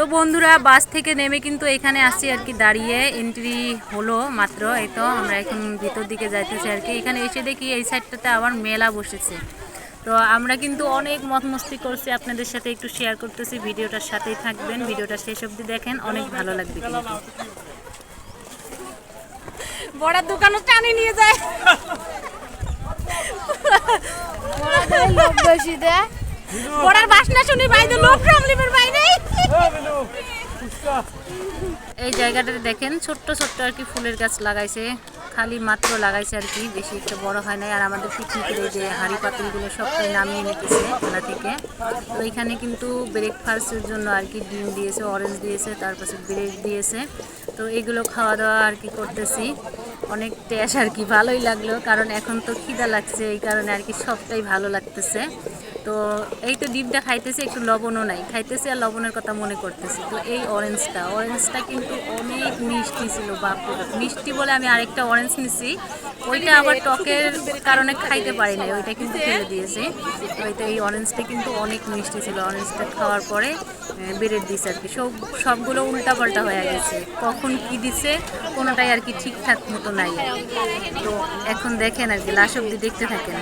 তো বন্ধুরা বাস থেকে নেমে কিন্তু এখানে আসছি আর কি দাঁড়িয়ে এন্ট্রি হলো মাত্র। এই তো আমরা এখন ভিতর দিকে যাইতেছি আর কি। এখানে এসে দেখি এই সাইডটাতে আবার মেলা বসেছে। তো আমরা কিন্তু অনেক মত মস্তি করছি। আপনাদের সাথে একটু শেয়ার করতেছি। ভিডিওটার সাথেই থাকবেন। ভিডিওটা শেষ অবধি দেখেন। অনেক ভালো লাগবে বড়ার দোকানও টানে নিয়ে যায়। বড়ার বাসনা শুনি বাইরে লোক বাইরে এই জায়গাটাতে দেখেন, ছোট্ট ছোট্ট আর কি ফুলের গাছ লাগাইছে। খালি মাত্র লাগাইছে আর কি, বেশি একটা বড় হয় নাই। আর আমাদের পিকনিকের এই যে হাঁড়ি পাতিলগুলো সবটাই নামিয়ে নিতেছে ওলা থেকে। তো এখানে কিন্তু ব্রেকফাস্টের জন্য আর কি ডিম দিয়েছে অরেঞ্জ দিয়েছে তারপর ব্রেড দিয়েছে। তো এগুলো খাওয়া দাওয়া আর কি করতেছি। অনেক টেস্ট আর কি, ভালোই লাগল। কারণ এখন তো খিদা লাগছে, এই কারণে আর কি সবটাই ভালো লাগতেছে। তো এই তো ডিমটা খাইতেছি, একটু লবণও নাই। খাইতেছি আর লবণের কথা মনে করতেছি। তো এই অরেঞ্জটা অরেঞ্জটা কিন্তু অনেক মিষ্টি ছিল, বাপরে বাপ। মিষ্টি বলে আমি আরেকটা অরেঞ্জ নিছি। ওইটা আবার টকের কারণে খাইতে পারি না ওইটা কিন্তু ফেলে দিয়েছে। ওইটা এই অরেঞ্জটা কিন্তু অনেক মিষ্টি ছিল। অরেঞ্জটা খাওয়ার পরে বেড়ে দিছে আর কি। সব, সবগুলো উল্টাপাল্টা হয়ে গেছে। কখন কি দিছে, কোনোটাই আর কি ঠিকঠাক মতো নাই। তো এখন দেখেন আর কি, লাশ অব্দি দেখতে থাকেন।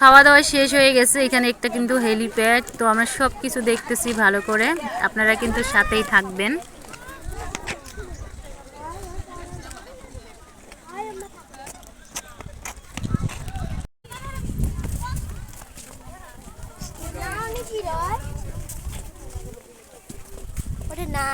খাওয়া দাওয়া শেষ হয়ে গেছে এখানে একটা কিন্তু হেলিপ্যাড তো আমরা সব কিছু দেখতেছি ভালো করে। আপনারা কিন্তু সাথেই থাকবেন। ওটা না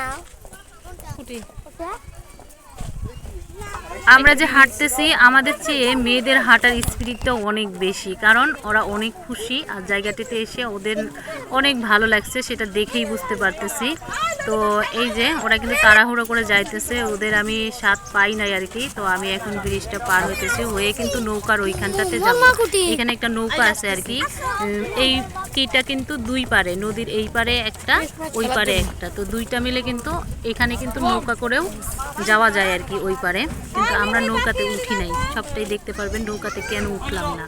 আমরা যে হাঁটতেছি আমাদের চেয়ে মেয়েদের হাঁটার স্পিরিটটা অনেক বেশি কারণ ওরা অনেক খুশি আর জায়গাটিতে এসে ওদের অনেক ভালো লাগছে সেটা দেখেই বুঝতে পারতেছি। তো এই যে ওরা কিন্তু তাড়াহুড়ো করে যাইতেছে ওদের আমি স্বাদ পাই নাই আর কি তো আমি এখন ব্রিজটা পার হইতেছি হয়ে কিন্তু নৌকার ওইখানটাতে যাব। এখানে একটা নৌকা আছে আর কি এই কিটা কিন্তু দুই পারে নদীর এই পারে একটা ওই পারে একটা। তো দুইটা মিলে কিন্তু এখানে কিন্তু নৌকা করেও যাওয়া যায় আর কি ওই পারে। কিন্তু আমরা নৌকাতে উঠি নাই। সবটাই দেখতে পারবেন নৌকাতে কেন উঠলাম না।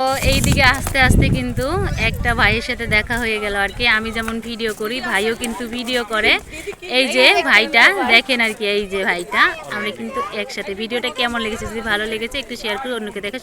তো এইদিকে আস্তে আস্তে কিন্তু একটা ভাইয়ের সাথে দেখা হয়ে গেল আর কি। আমি যেমন ভিডিও করি, ভাইও কিন্তু ভিডিও করে। এই যে ভাইটা, দেখেন আর কি এই যে ভাইটা। আমরা কিন্তু একসাথে। ভিডিওটা কেমন লেগেছে? যদি ভালো লেগেছে, একটু শেয়ার করে অন্যকে দেখা